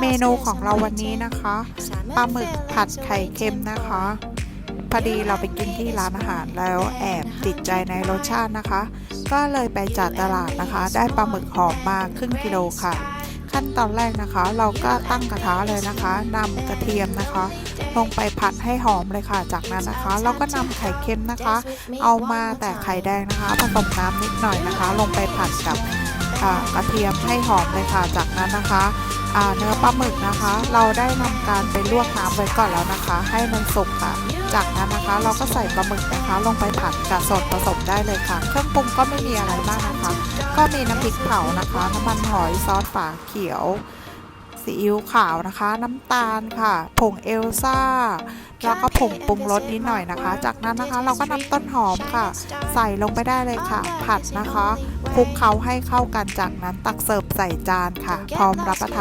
เมนูของเราวันนี้นะคะปลาหมึกผัดไข่เค็มนะคะพอดีเราไปกินที่ร้านอาหารแล้วแอบติดใจในรสชาตินะคะ ก็เลยไปจัดตลาดนะคะ ได้ปลาหมึกหอมมาครึ่งกิโลค่ะ ขั้นตอนแรกนะคะ เราก็ตั้งกระทะเลยนะคะนำกระเทียมนะคะ ลงไปผัดให้หอมเลยค่ะ จากนั้นนะคะ เราก็นำไข่เค็มนะคะ เอามาแต่ไข่แดงนะคะผสมน้ำนิดหน่อยนะคะ ลงไปผัดกับกระเทียมให้หอมเลยค่ะ จากนั้นนะคะ เนื้อปลาหมึกนะคะ เราได้นำการไปลวกน้ำไว้ก่อนแล้วนะคะ ให้มันสุกค่ะ จากนั้นนะคะ เราก็ใส่ปลาหมึกนะคะ ลงไปผัดกับส่วนผสมได้เลยค่ะ เครื่องปรุงก็ไม่มีอะไรมากนะคะ ก็มีน้ำพริกเผานะคะน้ำมันหอยซอสฝาเขียวซีอิ๊วขาวนะคะ น้ำตาลค่ะ ผงเอลซ่า แล้วก็ผงปรุงรสนิดหน่อยนะคะ จากนั้นนะคะเราก็นำต้นหอมค่ะ ใส่ลงไปได้เลยค่ะ ผัดนะคะคลุกเคล้าให้เข้ากันจากนั้นตักเสิร์ฟใส่จานค่ะ พร้อมรับประทาน